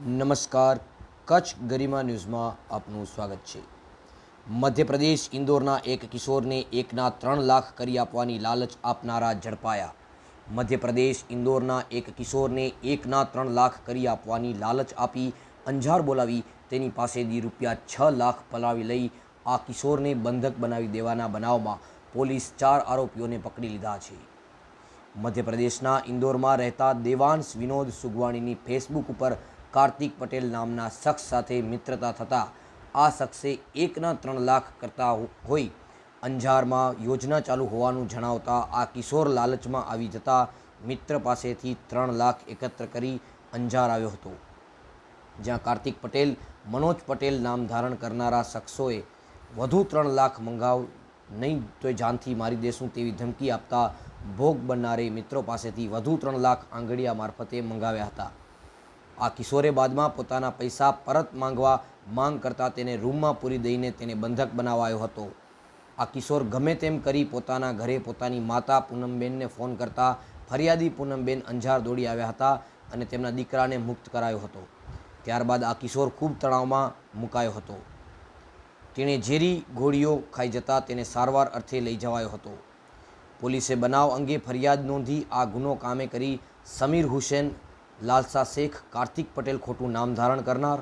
નમસ્કાર. કચ્છ ગરિમા ન્યૂઝમાં આપનું સ્વાગત છે. મધ્યપ્રદેશ ઇન્દોરના એક કિશોરને એકના ત્રણ લાખ કરી આપવાની લાલચ આપનારા ઝડપાયા. મધ્યપ્રદેશ ઇન્દોરના એક કિશોરને એકના ત્રણ લાખ કરી આપવાની લાલચ આપી અંજાર બોલાવી તેની પાસેથી રૂપિયા છ લાખ પલાવી લઈ આ કિશોરને બંધક બનાવી દેવાના બનાવમાં પોલીસ ચાર આરોપીઓને પકડી લીધા છે. મધ્યપ્રદેશના ઇન્દોરમાં રહેતા દેવાંશ વિનોદ સુગવાણીની ફેસબુક ઉપર કાર્તિક પટેલ નામના શખ્સ સાથે મિત્રતા થતાં આ શખ્સે એકના ત્રણ લાખ કરતા હોઈ અંજારમાં યોજના ચાલુ હોવાનું જણાવતા આ કિશોર લાલચમાં આવી જતા મિત્ર પાસેથી ત્રણ લાખ એકત્ર કરી અંજાર આવ્યો હતો. જ્યાં કાર્તિક પટેલ, મનોજ પટેલ નામ ધારણ કરનારા શખ્સોએ વધુ ત્રણ લાખ મંગાવ નહીં તો જાનથી મારી દેશું તેવી ધમકી આપતા ભોગ બનનારે મિત્રો પાસેથી વધુ ત્રણ લાખ આંગળીયા મારફતે મંગાવ્યા હતા. આ કિશોરે બાદમાં પોતાના પૈસા પરત માંગવા માંગ કરતાં તેને રૂમમાં પૂરી દઈને તેને બંધક બનાવાયો હતો. આ કિશોર ગમે તેમ કરી પોતાના ઘરે પોતાની માતા પૂનમબેનને ફોન કરતા ફરિયાદી પૂનમબેન અંજાર દોડી આવ્યા હતા અને તેમના દીકરાને મુક્ત કરાયો હતો. ત્યારબાદ આ કિશોર ખૂબ તણાવમાં મુકાયો હતો. તેણે ઝેરી ગોળીઓ ખાઈ જતા તેને સારવાર અર્થે લઈ જવાયો હતો. પોલીસે બનાવ અંગે ફરિયાદ નોંધી આ ગુનો કામે કરી સમીર હુસેન લાલસા શેખ, કાર્તિક પટેલ ખોટું નામ ધારણ કરનાર,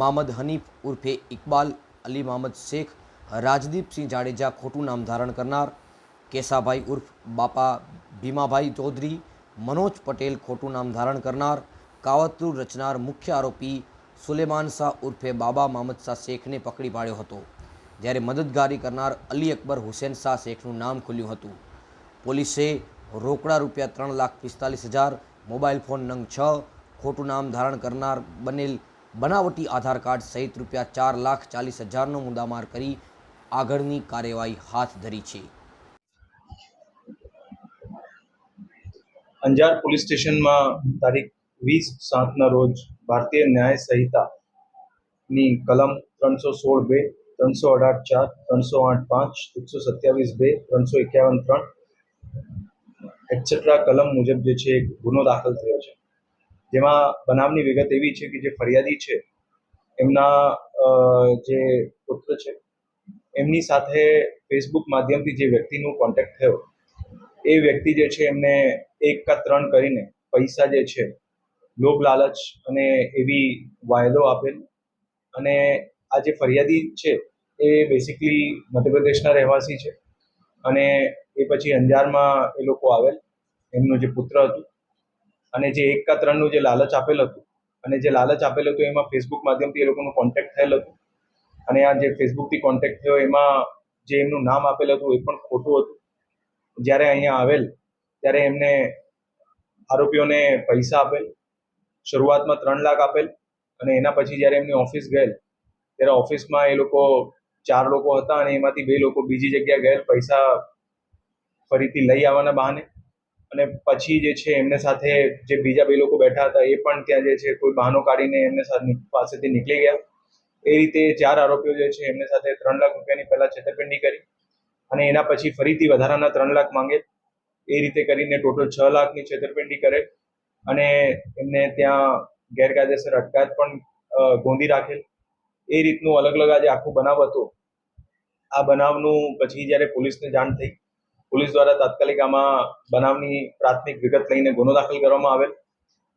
મામદ હનીફ ઉર્ફે ઇકબાલ, અલી મામદ શેખ રાજદીપસિંહ જાડેજા ખોટું નામ ધારણ કરનાર, કેસાભાઈ ઉર્ફ બાપા ભીમાભાઈ ચૌધરી, મનોજ પટેલ ખોટું નામ ધારણ કરનાર, કાવતરું રચનાર મુખ્ય આરોપી સુલેમાન શાહ ઉર્ફે બાબા મામદ શાહ શેખને પકડી પાડ્યો હતો. જ્યારે મદદગારી કરનાર અલી અકબર હુસેન શાહ શેખનું નામ ખુલ્યું હતું. પોલીસે રોકડા રૂપિયા ત્રણ લાખ પિસ્તાલીસ હજાર મોબાઈલ ફોન નંગ છ. ખોટું નામ ધારણ કરનાર બનેલ બનાવટી આધાર કાર્ડ સહિત રૂપિયા ચાર લાખ ચાલીસ હજારનો મુદ્દામાર કરી આગળની કાર્યવાહી હાથ ધરી છે. અંજાર પોલીસ સ્ટેશનમાં તારીખ વીસ સાતના રોજ ભારતીય ન્યાય સંહિતાની કલમ ત્રણસો સોળ બે, ત્રણસો અઢાર ચાર, ત્રણસો આઠ પાંચ, એકસો સત્યાવીસ બે, ત્રણસો એકાવન ત્રણ એટસેટ્રા કલમ મુજબ જે છે એક ગુનો દાખલ થયો છે. જેમાં બનાવની વિગત એવી છે કે જે ફરિયાદી છે, એમના જે પુત્ર છે, એમની સાથે ફેસબુક માધ્યમથી જે વ્યક્તિનું કોન્ટેક્ટ થયો, એ વ્યક્તિ જે છે, એમને એક કા ત્રણ કરીને પૈસા જે છે, લોભ લાલચ અને એવી વાયદો આપેલ. અને આ જે ફરિયાદી છે, એ બેસિકલી મધ્યપ્રદેશના રહેવાસી છે. અને એ પછી અંજારમાં એ લોકો આવેલ, એમનું જે પુત્ર હતું. અને જે એક કા ત્રણનું જે લાલચ આપેલ હતું, અને જે લાલચ આપેલ હતું એમાં ફેસબુક માધ્યમથી એ લોકોનું કોન્ટેક્ટ થયેલ હતું. અને આ જે ફેસબુકથી કોન્ટેક્ટ થયો, એમાં જે એમનું નામ આપેલ હતું એ પણ ખોટું હતું. જ્યારે અહીંયા આવેલ, ત્યારે એમને આરોપીઓને પૈસા આપેલ, શરૂઆતમાં ત્રણ લાખ આપેલ, અને એના પછી જ્યારે એમની ઓફિસ ગયેલ, ત્યારે ઓફિસમાં એ લોકો ચાર લોકો હતા અને એમાંથી બે લોકો બીજી જગ્યાએ ગયેલ, પૈસા ફરીથી લઈ આવવાના બહાને. અને પછી જે છે, એમને સાથે જે બીજા બે લોકો બેઠા હતા, એ પણ ત્યાં જે છે, કોઈ બહાનો કાઢીને એમને સાથે પાસેથી નીકળી ગયા. એ રીતે ચાર આરોપીઓ જે છે, એમને સાથે ત્રણ લાખ રૂપિયાની પહેલાં છેતરપિંડી કરી અને એના પછી ફરીથી વધારાના ત્રણ લાખ માંગે. એ રીતે કરીને ટોટલ છ લાખની છેતરપિંડી કરે અને એમને ત્યાં ગેરકાયદેસર અટકાયત પણ ગોંધી રાખેલ. એ રીતનું અલગ અલગ આજે આખું બનાવ હતો. આ બનાવનું પછી જ્યારે પોલીસને જાણ થઈ, પોલીસ દ્વારા તાત્કાલિક આમાં બનાવની પ્રાથમિક વિગત લઈને ગુનો દાખલ કરવામાં આવેલ.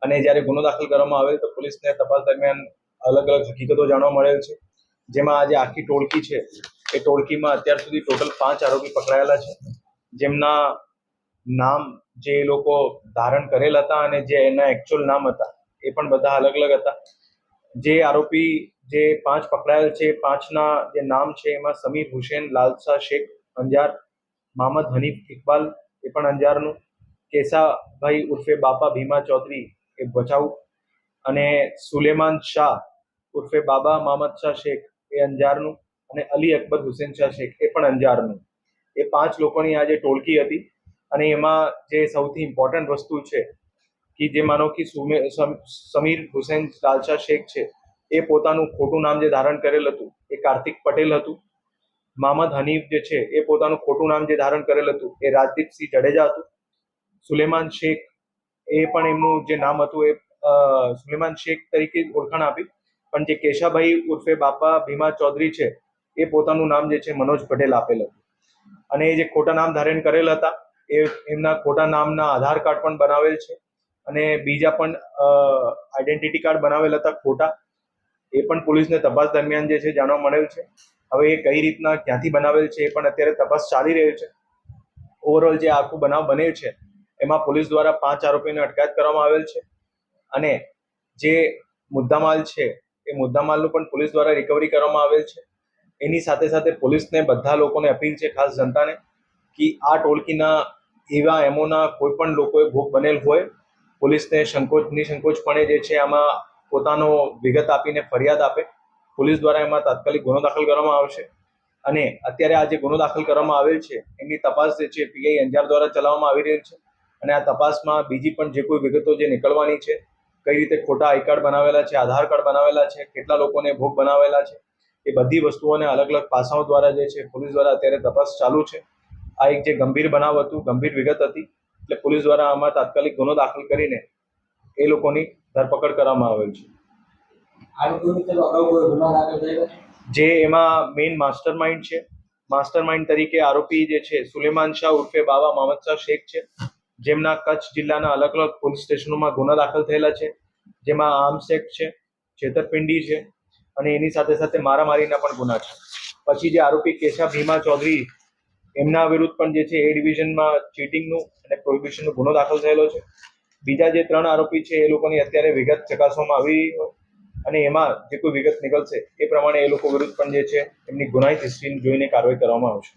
અને જ્યારે ગુનો દાખલ કરવામાં આવેલ તો પોલીસને તપાસ દરમિયાન અલગ અલગ હકીકતો જાણવા મળેલ છે. જેમાં આજે આખી ટોળકી છે. એ ટોળકીમાં અત્યાર સુધી ટોટલ પાંચ આરોપી પકડાયેલા છે. જેમના નામ જે લોકો ધારણ કરેલ હતા અને જે એના એકચ્યુઅલ નામ હતા, એ પણ બધા અલગ અલગ હતા. જે આરોપી જે પાંચ પકડાયેલ છે, પાંચના જે નામ છે, એમાં સમીર હુસેન, લાલસા શેખ, અંજાર, મામદ હનીફ ઇકબાલ, એ પણ અંજારનું, કેસાભાઈ ઉર્ફે બાપા ભીમા ચૌધરી એ ભચાઉ, અને સુલેમાન શાહ ઉર્ફે બાબા મામદ શાહ શેખ એ અંજારનું, અને અલી અકબર હુસેન શાહ શેખ એ પણ અંજારનું. એ પાંચ લોકોની આ જે ટોળકી હતી, અને એમાં જે સૌથી ઇમ્પોર્ટન્ટ વસ્તુ છે, કે જે માનો કે સુમે- સમ- સમીર હુસેન લાલશા શેખ છે એ પોતાનું ખોટું નામ જે ધારણ કરેલ હતું, એ કાર્તિક પટેલ હતું. મામદ હનીફ જે છે, એ પોતાનું ખોટું નામ જે ધારણ કરેલ હતું, એ રાજદીપસિંહ જડેજા હતું. સુલેમાન શેખ, એ પણ એમનું જે નામ હતું, એ સુલેમાન શેખ તરીકે ઓળખાણ આપી. પણ જે કેશાભાઈ ઉર્ફે બાપા ભીમા ચૌધરી છે, એ પોતાનું નામ જે છે, મનોજ પટેલ આપેલ હતું. અને એ જે ખોટા નામ ધારણ કરેલ હતા, એ એમના ખોટા નામના આધાર કાર્ડ પણ બનાવેલ છે. અને બીજા પણ આઈડેન્ટિટી કાર્ડ બનાવેલ હતા ખોટા. એ પણ પોલીસને તપાસ દરમિયાન જે છે જાણવા મળેલ છે. હવે એ કઈ રીતના ક્યાંથી બનાવેલ છે એ પણ અત્યારે તપાસ ચાલી રહી છે. ઓવરઓલ જે આખું બનાવ બનેલ છે, એમાં પોલીસ દ્વારા પાંચ આરોપીને અટકાયત કરવામાં આવેલ છે. અને જે મુદ્દામાલ છે, એ મુદ્દામાલનું પણ પોલીસ દ્વારા રિકવરી કરવામાં આવેલ છે. એની સાથે સાથે પોલીસને બધા લોકોને અપીલ છે, ખાસ જનતાને, કે આ ટોળકીના એવા એમોના કોઈ પણ લોકોએ ભોગ બનેલ હોય, પોલીસને સંકોચ, નિસંકોચપણે જે છે આમાં પોતાનો વિગત આપીને ફરિયાદ આપે. પોલીસ દ્વારા એમાં તાત્કાલિક ગુનો દાખલ કરવામાં આવશે. અને અત્યારે આ જે ગુનો દાખલ કરવામાં આવેલ છે એમની તપાસ જે છે, પીઆઈ અંજાર દ્વારા ચલાવવામાં આવી રહી છે. અને આ તપાસમાં બીજી પણ જે કોઈ વિગતો જે નીકળવાની છે, કઈ રીતે ખોટા આઈ કાર્ડ બનાવેલા છે, આધાર કાર્ડ બનાવેલા છે, કેટલા લોકોને ભોગ બનાવેલા છે, એ બધી વસ્તુઓને અલગ અલગ પાસાઓ દ્વારા જે છે, પોલીસ દ્વારા અત્યારે તપાસ ચાલુ છે. આ એક જે ગંભીર બનાવ હતું, ગંભીર વિગત હતી. એટલે પોલીસ દ્વારા આમાં તાત્કાલિક ગુનો દાખલ કરીને એ લોકોની ધરપકડ કરવામાં આવેલ છે. જે એમાં મેઇન માસ્ટર માઇન્ડ છે. માસ્ટર માઇન્ડ તરીકે આરોપી જે છે સુલેમાન શાહ ઉર્ફે બાવા મોહમ્મદ શાહ શેખ છે. જેમના કચ્છ જિલ્લાના અલગ અલગ પોલીસ સ્ટેશનોમાં ગુના દાખલ થયેલા છે. જેમાં આર્મ્સ એક્ટ છે છેતરપિંડી છે અને એની સાથે સાથે મારામારીના પણ ગુના છે. પછી જે આરોપી કેશા ભીમા ચૌધરી એમના વિરુદ્ધ પણ જે છે એ ડિવિઝનમાં ચીટિંગનું અને પ્રોહિબિશનનો ગુનો દાખલ થયેલો છે. બીજા જે ત્રણ આરોપી છે, એ લોકોની અત્યારે વિગત ચકાસવામાં આવી અને એમાં જે કોઈ વિગત નીકળશે, એ પ્રમાણે એ લોકો વિરુદ્ધ પણ જે છે, એમની ગુનાહિત હિસ્ટ્રી જોઈને કાર્યવાહી કરવામાં આવશે.